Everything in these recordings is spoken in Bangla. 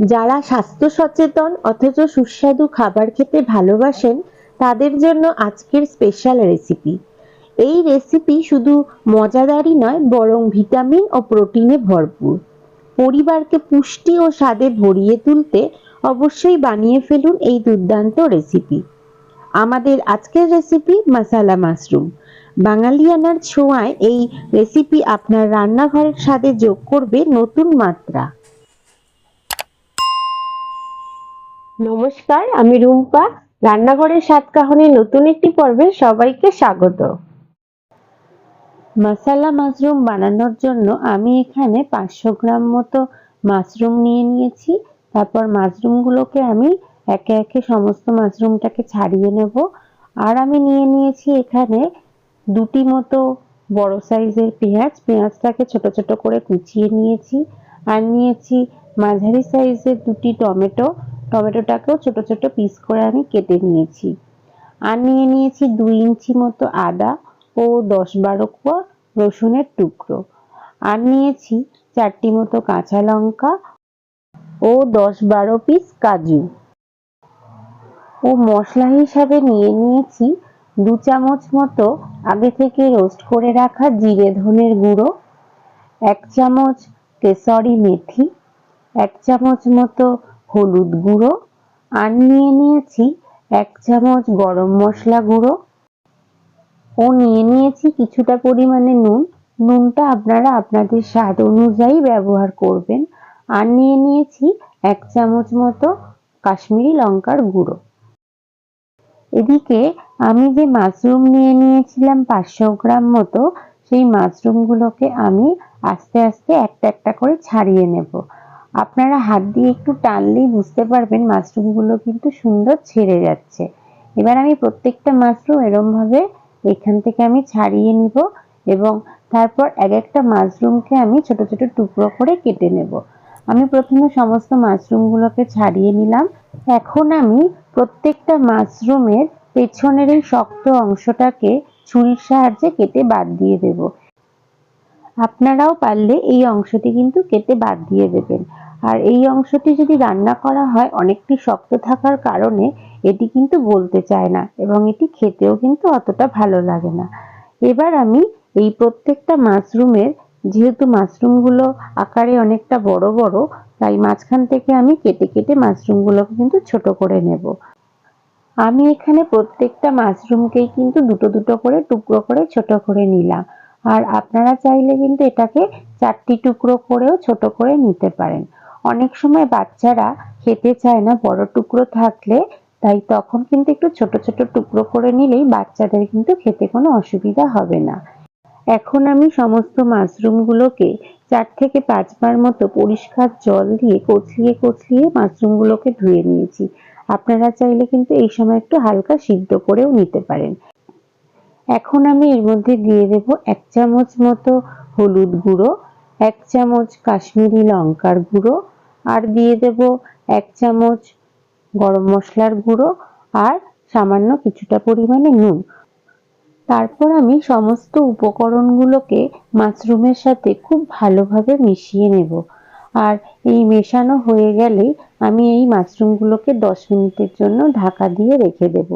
যারা স্বাস্থ্য সচেতন অথচ সুস্বাদু খাবার খেতে ভালোবাসেন, তাদের জন্য আজকের স্পেশাল রেসিপি এই রেসিপি শুধু মজাদারই নয়, বরং ভিটামিন ও প্রোটিনে ভরপুর। পরিবারকে পুষ্টি ও স্বাদে ভরিয়ে তুলতে অবশ্যই বানিয়ে ফেলুন এই দুর্দান্ত রেসিপি আমাদের আজকের রেসিপি মশালা মাশরুম বাঙালিয়ানার ছোঁয়ায় এই রেসিপি আপনার রান্নাঘরের স্বাদে যোগ করবে নতুন মাত্রা। নমস্কার, আমি রুম্পা। রান্নাঘরের স্বাদ কাহনের নতুন একটি পর্বে সবাইকে স্বাগত। মশালা মাশরুম বানানোর জন্য আমি এখানে পাঁচশো গ্রাম মতো মাশরুম নিয়ে নিয়েছি। তারপর মাশরুমগুলোকে আমি একে একে সমস্ত মাশরুমটাকে ছাড়িয়ে নেব। আর আমি নিয়ে নিয়েছি এখানে দুটি মতো বড় সাইজের পেঁয়াজ। পেঁয়াজটাকে ছোট ছোট করে কুচিয়ে নিয়েছি। আর নিয়েছি মাঝারি সাইজের দুটি টমেটো। টমেটোটাকেও ছোট ছোট পিস করে আমি কেটে নিয়েছি। আর নিয়ে নিয়েছি দুই ইঞ্চি মতো আদা ও দশ বারো কোয়া রসুনের টুকরো। আর নিয়েছি চারটি মতো কাঁচা লঙ্কা ও দশ বারো পিস কাজু। ও মশলা হিসাবে নিয়ে নিয়েছি দু চামচ মতো আগে থেকে রোস্ট করে রাখা জিরে ধনের গুঁড়ো, এক চামচ কেশরি মেথি, এক চামচ মতো হলুদ গুঁড়ো আর নিয়ে নিয়েছি এক চামচ গরম মশলা গুঁড়ো। ও নিয়ে নিয়েছি কিছুটা পরিমাণে নুন। নুনটা আপনারা আপনাদের স্বাদ অনুযায়ী ব্যবহার করবেন। আর নিয়ে নিয়েছি এক চামচ মতো কাশ্মীরি লঙ্কার গুঁড়ো। এদিকে আমি যে মাশরুম নিয়ে নিয়েছিলাম পাঁচশো গ্রাম মতো, সেই মাশরুমগুলোকে আমি আস্তে আস্তে একটা একটা করে ছাড়িয়ে নেব। আপনারা হাত দিয়ে একটু টানলেই বুঝতে পারবেন মাশরুমগুলো কিন্তু সুন্দর ছেড়ে যাচ্ছে। এবার আমি প্রত্যেকটা মাশরুম এরমভাবে এখান থেকে আমি ছাড়িয়ে নিব এবং তারপর এক একটা মাশরুমকে আমি ছোট ছোট টুকরো করে কেটে নেব। আমি প্রথমে সমস্ত মাশরুমগুলোকে ছাড়িয়ে নিলাম। এখন আমি প্রত্যেকটা মাশরুমের পেছনের এই শক্ত অংশটাকে ছুরির সাহায্যে কেটে বাদ দিয়ে দেব। আপনারাও পারলে এই অংশটি কিন্তু কেটে বাদ দিয়ে দেবেন। আর এই অংশটি যদি রান্না করা হয়, অনেকটি শক্ত থাকার কারণে এটি কিন্তু বলতে চায় না এবং এটি খেতেও কিন্তু অতটা ভালো লাগে না। এবার আমি এই প্রত্যেকটা মাশরুমের, যেহেতু মাশরুমগুলো আকারে অনেকটা বড় বড়, তাই মাঝখান থেকে আমি কেটে কেটে মাশরুমগুলোকে কিন্তু ছোট করে নেব। আমি এখানে প্রত্যেকটা মাশরুমকেই কিন্তু দুটো দুটো করে টুকরো করে ছোট করে নিলাম। আর আপনারা চাইলে কিন্তু এটাকে চারটি টুকরো করেও ছোট করে নিতে পারেন। অনেক সময় বাচ্চারা খেতে চায় না, বড় টুকরো থাকলে, তাই তখন কিন্তু একটু ছোট ছোট টুকরো করে নিলেই বাচ্চাদের কিন্তু খেতে কোনো অসুবিধা হবে না। এখন আমি সমস্ত মাশরুমগুলোকে চার থেকে পাঁচবার মতো পরিষ্কার জল দিয়ে কচলিয়ে কচলিয়ে মাশরুমগুলোকে ধুয়ে নিয়েছি। আপনারা চাইলে কিন্তু এই সময় একটু হালকা সিদ্ধ করেও নিতে পারেন। এখন আমি এর মধ্যে দিয়ে দেব এক চামচ মতো হলুদ গুঁড়ো, এক চামচ কাশ্মীরি লঙ্কার গুঁড়ো আর দিয়ে দেব এক চামচ গরম মশলার গুঁড়ো আর সামান্য কিছুটা পরিমাণে নুন। তারপর আমি সমস্ত উপকরণগুলোকে মাশরুমের সাথে খুব ভালোভাবে মিশিয়ে নেব। আর এই মেশানো হয়ে গেলে আমি এই মাশরুমগুলোকে দশ মিনিটের জন্য ঢাকা দিয়ে রেখে দেব।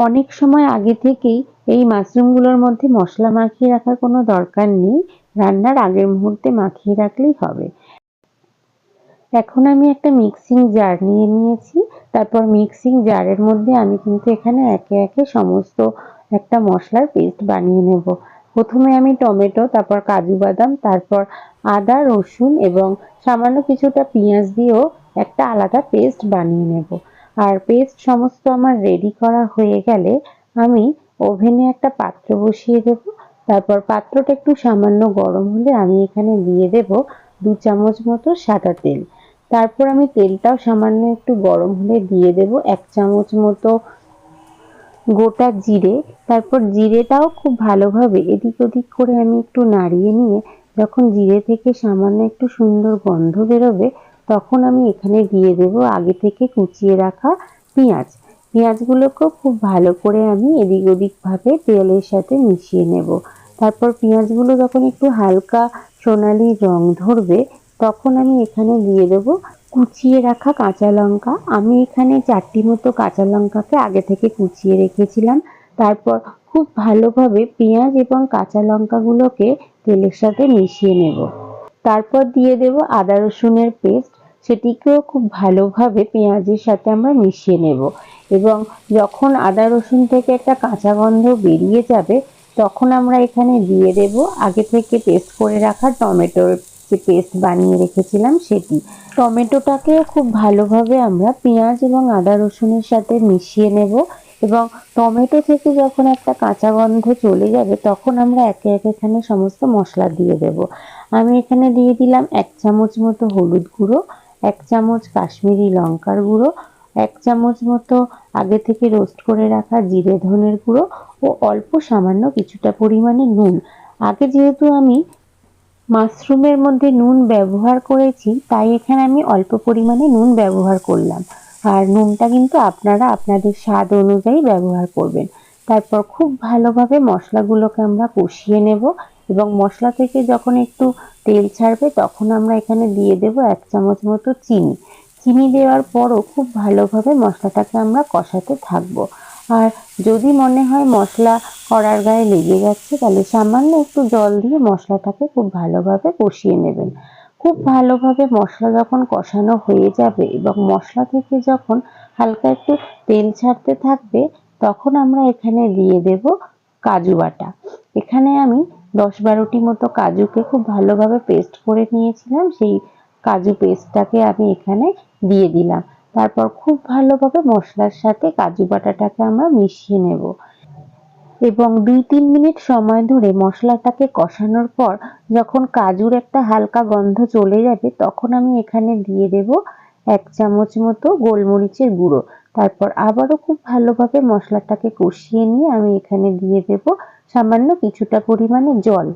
অনেক সময় আগে থেকেই এই মাশরুমগুলোর মধ্যে মশলা মাখিয়ে রাখার কোনো দরকার নেই। রান্নার আগের মুহূর্তে মাখিয়ে রাখলেই হবে। এখন আমি একটা মিক্সিং জার নিয়ে নিয়েছি। তারপর মিক্সিং জারের মধ্যে আমি কিন্তু এখানে একে একে সমস্ত একটা মশলার পেস্ট বানিয়ে নেব। প্রথমে আমি টমেটো, তারপর কাজু বাদাম, তারপর আদা, রসুন এবং সামান্য কিছুটা পেঁয়াজ দিয়েও একটা আলাদা পেস্ট বানিয়ে নেব। আর পেস্ট সমস্ত আমার রেডি করা হয়ে গেলে আমি ওভেনে একটা পাত্র বসিয়ে দেব। তারপর পাত্রটা একটু সামান্য গরম হলে আমি এখানে দিয়ে দেব দু চামচ মতো সাদা তেল। তারপর আমি তেলটাও সামান্য একটু গরম হলে দিয়ে দেব এক চামচ মতো গোটা জিরে। তারপর জিরেটাও খুব ভালোভাবে এদিক ওদিক করে আমি একটু নাড়িয়ে নিয়ে যখন জিরে থেকে সামান্য একটু সুন্দর গন্ধ বেরোবে তখন আমি এখানে দিয়ে দেব আগে থেকে কুচিয়ে রাখা পেঁয়াজ। পেঁয়াজগুলোকেও খুব ভালো করে আমি এদিক ওদিকভাবে তেলের সাথে মিশিয়ে নেব। তারপর পেঁয়াজগুলো যখন একটু হালকা সোনালি রং ধরবে, তখন আমি এখানে দিয়ে দেব কুচিয়ে রাখা কাঁচা লঙ্কা। আমি এখানে চারটি মতো কাঁচা লঙ্কাকে আগে থেকে কুচিয়ে রেখেছিলাম। তারপর খুব ভালোভাবে পেঁয়াজ এবং কাঁচা লঙ্কাগুলোকে তেলের সাথে মিশিয়ে নেব। তারপর দিয়ে দেব আদা রসুনের পেস্ট। সেটিকেও খুব ভালোভাবে পেঁয়াজের সাথে আমরা মিশিয়ে নেব এবং যখন আদা রসুন থেকে একটা কাঁচা গন্ধ বেরিয়ে যাবে, তখন আমরা এখানে দিয়ে দেব আগে থেকে পেস্ট করে রাখা টমেটোর যে পেস্ট বানিয়ে রেখেছিলাম সেটি। টমেটোটাকেও খুব ভালোভাবে আমরা পেঁয়াজ এবং আদা রসুনের সাথে মিশিয়ে নেব। এবং টমেটো থেকে যখন একটা কাঁচা গন্ধ চলে যাবে, তখন আমরা একে একে এখানে সমস্ত মশলা দিয়ে দেব। আমি এখানে দিয়ে দিলাম এক চামচ মতো হলুদ গুঁড়ো, এক চামচ কাশ্মীরি লঙ্কার গুঁড়ো, এক চামচ মতো আগে থেকে রোস্ট করে রাখা জিরে ধনের গুঁড়ো ও অল্প সামান্য কিছুটা পরিমাণে নুন। আগে যেহেতু আমি মাশরুমের মধ্যে নুন ব্যবহার করেছি, তাই এখানে আমি অল্প পরিমাণে নুন ব্যবহার করলাম। আর নুনটা কিন্তু আপনারা আপনাদের স্বাদ অনুযায়ী ব্যবহার করবেন। তারপর খুব ভালোভাবে মশলাগুলোকে আমরা কষিয়ে নেব এবং মশলা থেকে যখন একটু তেল ছাড়বে তখন আমরা এখানে দিয়ে দেব এক চামচ মতো চিনি। চিনি দেওয়ার পরও খুব ভালোভাবে মশলাটাকে আমরা কষাতে থাকব। আর যদি মনে হয় মশলা কড়ার গায়ে লেগে যাচ্ছে তাহলে সামান্য একটু জল দিয়ে মশলাটাকে খুব ভালোভাবে কষিয়ে নেবেন। খুব ভালোভাবে মশলা যখন কষানো হয়ে যাবে এবং মশলা থেকে যখন হালকা একটু তেল ছাড়তে থাকবে, তখন আমরা এখানে দিয়ে দেব কাজু বাটা। এখানে আমি দশ বারোটি মতো কাজুকে খুব ভালোভাবে পেস্ট করে নিয়েছিলাম, সেই কাজু পেস্টটাকে আমি এখানে দিয়ে দিলাম। তারপর খুব ভালোভাবে মশলার সাথে কাজু বাটাটাকে আমরা মিশিয়ে নেব। এবং দুই তিন মিনিট সময় ধরে মশলাটাকে কষানোর পর যখন কাজুর একটা হালকা গন্ধ চলে যাবে, তখন আমি এখানে দিয়ে দেব এক চামচ মতো গোলমরিচের গুঁড়ো। তারপর আবারও খুব ভালোভাবে মশলাটাকে কষিয়ে নিয়ে আমি এখানে দিয়ে দেব সামান্য কিছুটা পরিমাণে জল।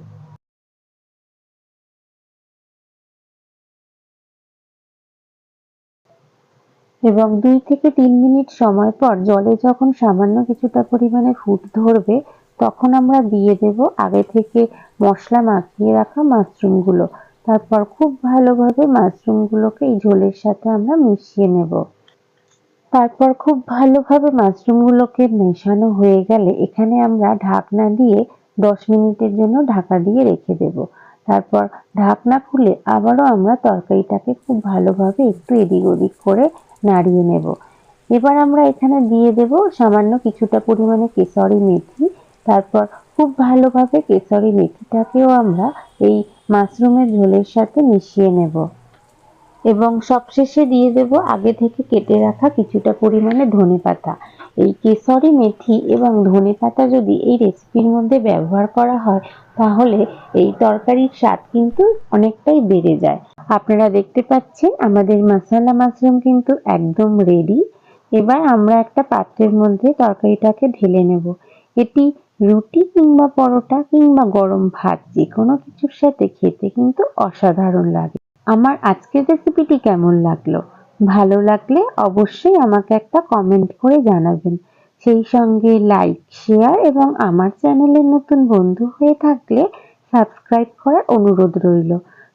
এবং দুই থেকে তিন মিনিট সময় পর জলে যখন সামান্য কিছুটা পরিমাণে ফুট ধরবে, তখন আমরা দিয়ে দেব আগে থেকে মশলা মাখিয়ে রাখা মাশরুমগুলো। তারপর খুব ভালোভাবে মাশরুমগুলোকে এই ঝোলের সাথে আমরা মিশিয়ে নেব। তারপর খুব ভালোভাবে মাশরুমগুলোকে মেশানো হয়ে গেলে এখানে আমরা ঢাকনা দিয়ে দশ মিনিটের জন্য ঢাকা দিয়ে রেখে দেব। তারপর ঢাকনা খুলে আবারও আমরা তরকারিটাকে খুব ভালোভাবে একটু এদিক ওদিক করে নাড়িয়ে নেব। এবার আমরা এখানে দিয়ে দেব সামান্য কিছুটা পরিমাণে কেশরি মেথি। তারপর খুব ভালোভাবে কেশরি মেথিটাকেও আমরা এই মাশরুমের ঝোলের সাথে মিশিয়ে নেব। এবং সবশেষে দিয়ে দেব আগে থেকে কেটে রাখা কিছুটা পরিমাণে ধনে পাতা। এই কেশরি মেথি এবং ধনে পাতা যদি এই রেসিপির মধ্যে ব্যবহার করা হয়, তাহলে এই তরকারির স্বাদ কিন্তু অনেকটাই বেড়ে যায়। আপনারা দেখতে পাচ্ছেন, আমাদের মশলা মাশরুম কিন্তু একদম রেডি এবার আমরা একটা পাত্রের মধ্যে তরকারিটাকে ঢেলে নেব। এটি রুটি কিংবা পরোটা কিংবা গরম ভাত যে কোনো কিছুর সাথে খেতে কিন্তু অসাধারণ লাগে। আমার আজকের রেসিপিটি কেমন লাগল? ভালো লাগলে অবশ্যই আমাকে একটা কমেন্ট করে জানাবেন। সেই সঙ্গে লাইক শেয়ার এবং আমার চ্যানেলের নতুন বন্ধু হয়ে থাকলে সাবস্ক্রাইব করার অনুরোধ রইল।